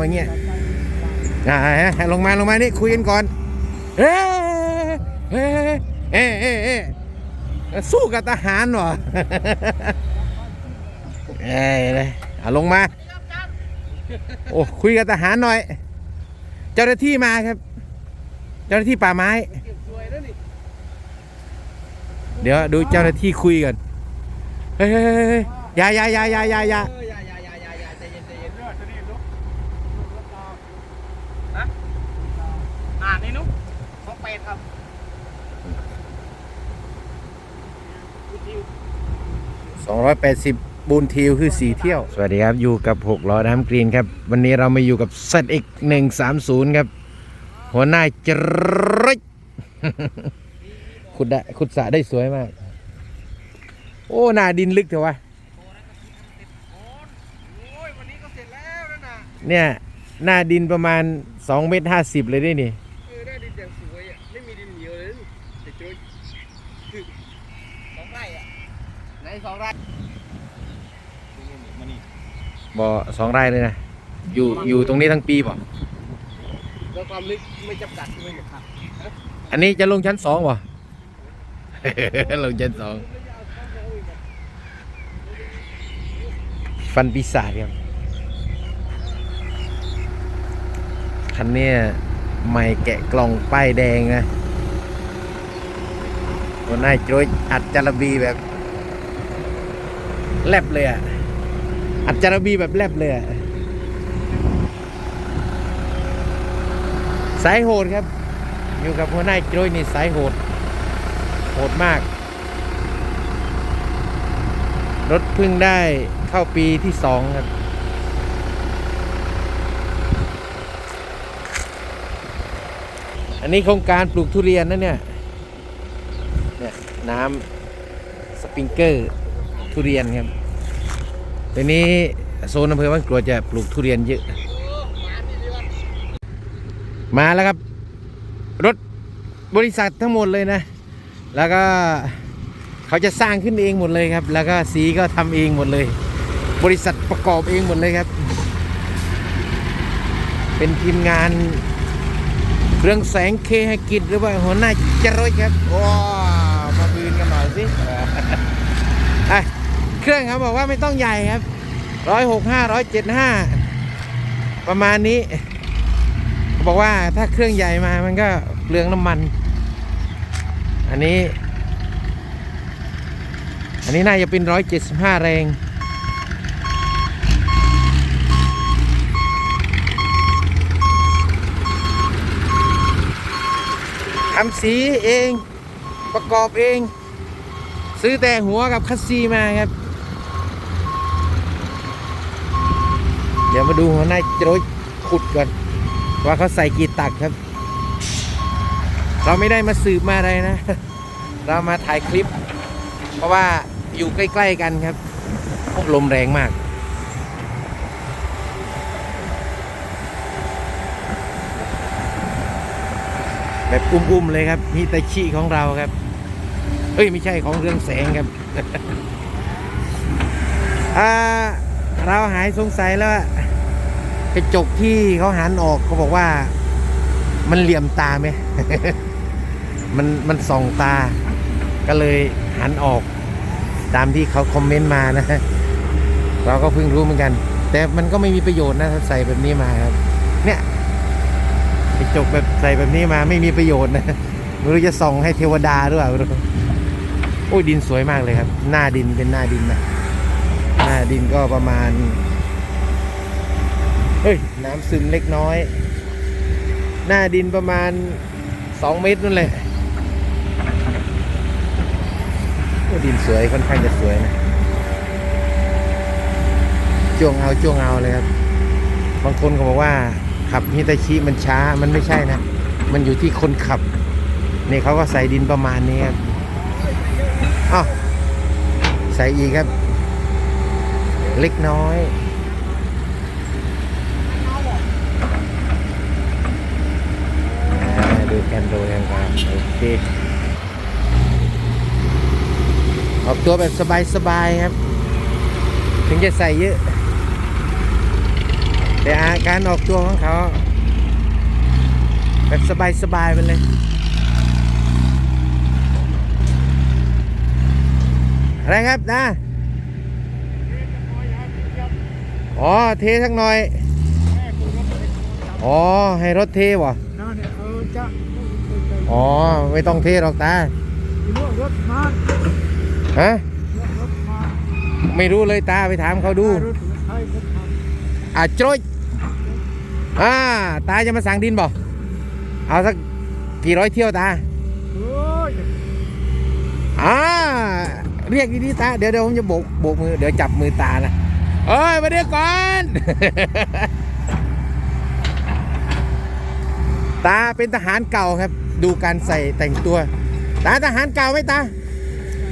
มาเงี้ยอ่าลงมาลงมานี่คุยกันก่อนเอ้ยเอ้ยเอ้ยเอ้ยเอ้ยสู้กับทหารเหรอเอ้ยเลยเอาลงมาโอ้คุยกับทหารหน่อย เจ้าหน้าที่มาครับ เจ้าหน้าที่ป่าไม้ เดี๋ยวดูเจ้าหน้าที่คุยกันเฮ้ยยเฮ้ยเฮ้ยอย่าอย่ายายายาอย่าเอออย่าอย่าอย่าอย่าอย่าใจเย็นใจเย็นด้วยจะรีบลุกนะอ่านนี่นุ๊กสองแปดครับคุณทิว 280 บูนทิวคือ4เที่ยว สวัสดีครับ อยู่กับ6ล้อน้ำกรีนครับ วันนี้เรามาอยู่กับ ZX 130 ครับ หัวหน้าจริกขุดได้ขุดสระได้สวยมาก โอ้หน้าดินลึกเถอะวะโอ้ยวันนี้ก็เสร็จแล้วนั่นน่ะเนี่ย หน้าดินประมาณ2เมตร50 เลยด้วยนี่เออได้ดินอย่างสวยอะไม่มีดินเหนียวเลยแต่โจ้ยสองไร่อะไหนสองไร่มานี่ บ่อสองไร่เลยนะอยู่อยู่ตรงนี้ทั้งปีบ่แล้วความลึกไม่จำกัดใช่ไหมครับอันนี้จะลงชั้นสองบ่ ลงชั้นสองฟันปีศาจครับคันเนี้ยใหม่แกะกล่องป้ายแดงนะหัวหน้าโจยอัดจารบีแบบแลบเลยอะ อัดจารบีแบบแลบเลยสายโหดครับ อยู่กับหัวหน้าโจยนี่สายโหด โหดมาก รถเพิ่งได้เข้าปีที่สองครับอันนี้โครงการปลูกทุเรียนนะเนี่ย เนี่ย น้ำสปริงเกอร์ ทุเรียนครับ ทีนี้โซนอำเภอบ้านกรวดจะปลูกทุเรียนเยอะ มาแล้วครับ รถบริษัททั้งหมดเลยนะ แล้วก็เขาจะสร้างขึ้นเองหมดเลยครับ แล้วก็สีก็ทำเองหมดเลย บริษัทประกอบเองหมดเลยครับ เป็นทีมงานเรื่องแสงเคหกิจหรือว่าหัวหน้าจรยครับว้ามาบืนกันหน่อยสิ เครื่องเขาบอกว่าไม่ต้องใหญ่ครับร้อยหกห้าร้อยเจ็ดห้าประมาณนี้เขาบอกว่าถ้าเครื่องใหญ่มามันก็เปลืองน้ำมัน อันนี้ อันนี้น่าจะเป็นร้อยเจ็ดสิบห้าแรงทำสีเองประกอบเอง ซื้อแต่หัวกับคัสซีมาครับ เดี๋ยวมาดูหัวหน้าโจรขุดก่อน ว่าเขาใส่กี่ตักครับ เราไม่ได้มาสืบมาอะไรนะ เรามาถ่ายคลิป เพราะว่าอยู่ใกล้ ๆ กันครับลมแรงมากแบบอุ้มๆเลยครับฮิตาชิของเราครับเฮ้ย ไม่ใช่ของเรื่องแสงครับ อ่า เราหายสงสัยแล้ว กระจกที่เขาหันออกเขาบอกว่า มันเหลี่ยมตาไหมมันมันส่องตา ก็เลยหันออก ตามที่เขาคอมเมนต์มานะเราก็เพิ่งรู้เหมือนกัน แต่มันก็ไม่มีประโยชน์นะถ้าใส่แบบนี้มาครับ เนี่ยกระจกแบบใส่แบบนี้มาไม่มีประโยชน์นะไม่รู้จะส่องให้เทวดาหรือเปล่าโอ้ยดินสวยมากเลยครับ หน้าดินเป็นหน้าดินนะหน้าดินก็ประมาณ เฮ้ย น้ำซึมเล็กน้อย หน้าดินประมาณ 2 เมตรนั่นแหละดินสวยค่อนข้างจะสวยนะจ้วงเอาจ้วงเอาเลยครับ บางคนก็บอกว่า ขับฮิตาชิมันช้ามันไม่ใช่นะ มันอยู่ที่คนขับนี่เขาก็ใส่ดินประมาณนี้ครับอ้าวใส่อีกครับ เล็กน้อย อ่า ดูกันดูกันครับโอเคออกตัวแบบสบายๆครับ ถึงจะใส่เยอะ แต่อาการออกตัวของเขา แบบสบายๆไปเลย อะไรครับนะอ๋อ เทสักหน่อย อ๋อ ให้รถเทวะ จะอ๋อ ไม่ต้องเทหรอกตารถรถมาฮะรถรถมาไม่รู้เลยตาไปถามเขาดูรถไทยรถทอะโจยอ่าตาจะมาสั่งดินบ่เอาสักกี่ร้อยเที่ยวตาำโอ้ยอ่าเรียกดีๆตาเดี๋ยวเดี๋ยวผมจะโบกโบกมือเดี๋ยวจับมือตานะเอ้ยมาเดี๋ยวก่อน ตาเป็นทหารเก่าครับ ดูการใส่แต่งตัว ตาทหารเก่าไหมตา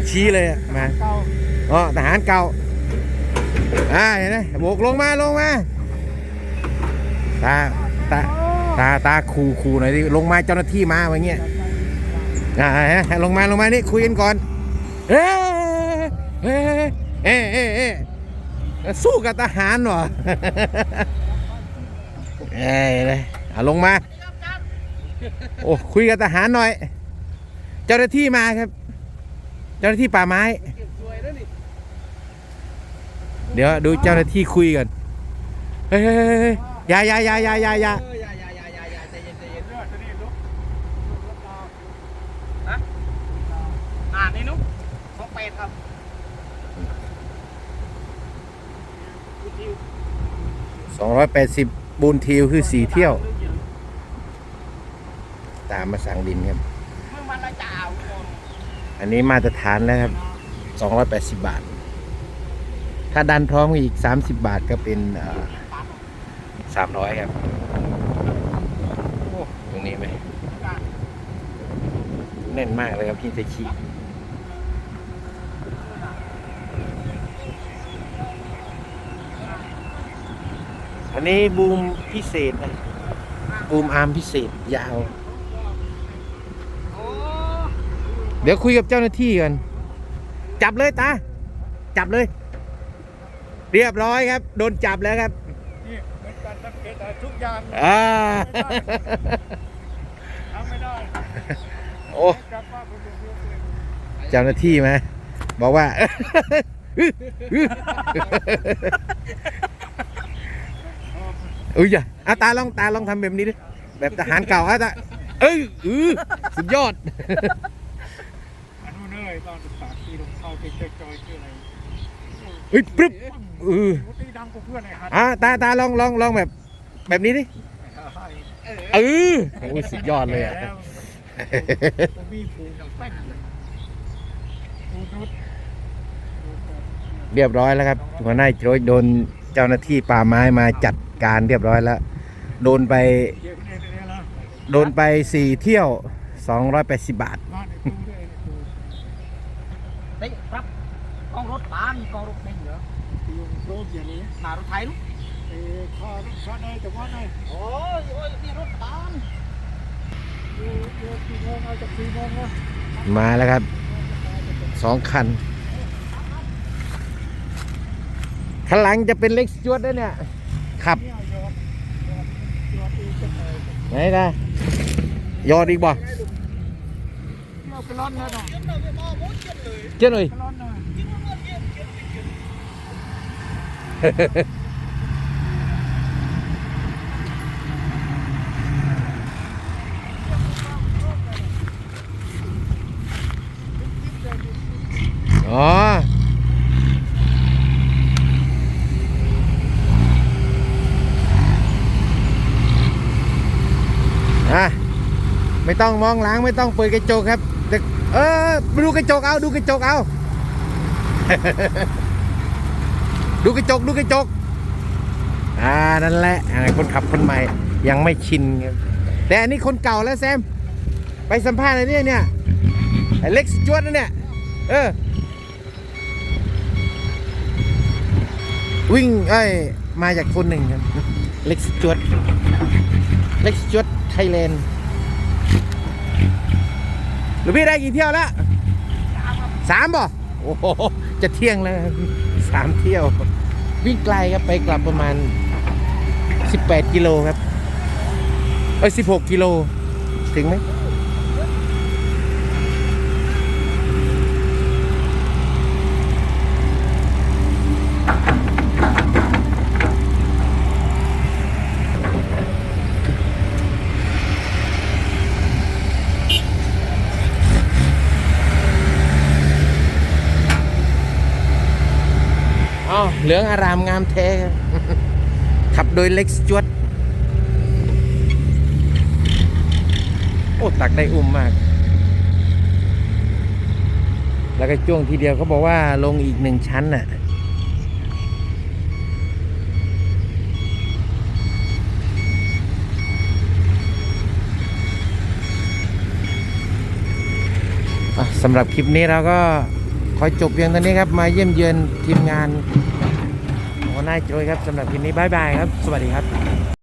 ชี้เลยอะมาเก่าอ๋อทหารเก่าอ่าเห็นไหมโบกลงมาลงมาตาตาตาตาคูคูหน่อยดิลงมาเจ้าหน้าที่มาอย่างเงี้ยอ่าฮะลงมาลงมานี่คุยกันก่อนเอ้ยเอ้ยเอ้ยเอ้ยเอ้ยสู้กับทหารเหรอเอ้ยเลยเอาลงมา โอ้คุยกับทหารหน่อย เจ้าหน้าที่มาครับ เจ้าหน้าที่ป่าไม้ เดี๋ยวดูเจ้าหน้าที่คุยกันเฮ้ยเฮ้ยเฮ้ยเฮ้ยยายายายายายาเอออย่าอย่าอย่าอย่าอย่าใจเย็นใจเย็นเลือดจะนี่รถรถตาฮะอ่านนี่นุ๊กสองแปดครับสองร้อยแปดสิบบูนทิวคือสี่เที่ยวามมาสั่งดินครับเมื่อมันละจ่าวคนอันนี้มาตรฐานแล้วครับสองร้อยแปดสิบบาท ถ้าดันพร้อมอีกสามสิบบาทก็เป็นสามร้อยครับโอ้ตรงนี้ไหมแน่นมากเลยครับพี่เตชิอันนี้บูมพิเศษนะบูมอาร์มพิเศษยาว โอ้ เดี๋ยวคุยกับเจ้าหน้าที่กัน จับเลยตา จับเลย เรียบร้อยครับ โดนจับแล้วครับนี่เหมือนกันสังเกตได้ทุกอย่างอ่าทำไม่ได้โอ้จับว่าเป็นเรื่องเดียวเจ้าหน้าที่มาบอกว่า อุ้ยอย่าอาตาลองตาลองทำแบบนี้ดิแบบทหารเก่าอาตาเอ้ยอือสุดยอด อันนู้นเลยตอนศึกษา ที่ลงเข้าไปเจอจอยชื่ออะไรเฮ้ยปึ๊บเออโอ้ตีดังกว่าเพื่อนไอ้ฮัทอ่าตาตาลองลองลองแบบ แบบนี้ดิเออเออโอ้ยสุดยอดเลยอะแล้วผมมีผูกกับแป้งผูกนุชเรียบร้อยแล้วครับหัวหน้าโจยโดนเจ้าหน้าที่ป่าไม้มาจัดการเรียบร้อยแล้ว โดนไปเยอะเนี่ยเนี่ยละโดนไปสี่เที่ยว 280 บาท บ้านไอ้ตูด้วย ไอ้ตูเฮ้ยครับกองรถตามกองรถเบนเหรอตีวงโรบอย่างนี้หนารถไทยลูกเออข้ารถข้าในแต่ว่าในโอ้ยโอ้ยนี่รถตามเออเออกี่โมงเอาจากสี่โมงวะมาแล้วครับสองคันข้างหลังจะเป็นเล็กจวดด้วยเนี่ยขับเนี่ยยอดยอดยอดอีกจะไหนไหนนะยอดอีกบ่ เที่ยวไปร้อนแล้วเนาะเจ้าหน่อยไปร้อนหน่อยอ๋ออะไม่ต้องมองหลังไม่ต้องเปิดกระจกครับ เด็กเออดูกระจกเอาดูกระจกเอา ดูกระจกดูกระจก อ่านั่นแหละอ่าคนขับคนใหม่ยังไม่ชินครับแต่อันนี้คนเก่าแล้วแซม ไปสัมภาษณ์อะไรเนี่ยเนี่ยเล็กสจวดนะเนี่ย เออ วิ่งเอ้มาจากคนหนึ่งครับ เล็กสจวด เล็กสจวดไทยแลนด์ หรือพี่ได้กี่เที่ยวแล้วสามบ่โอ้โหจะเที่ยงแล้วสามเที่ยว วิ่งไกลครับไปกลับประมาณ 18 กิโลครับเอ้ย16 กิโล ถึงไหม อ๋อ เหลืองอารามงามแท้ขับโดยเล็กจวด โอ้ ตักได้อุ้มมาก แล้วก็จ้วงทีเดียวเขาบอกว่าลงอีกหนึ่งชั้นน่ะสำหรับคลิปนี้เราก็ขอจบเพียงเท่านี้ครับ มาเยี่ยมเยือนทีมงาน โอ้นายโจยครับสำหรับคลิปนี้บายบายครับ สวัสดีครับ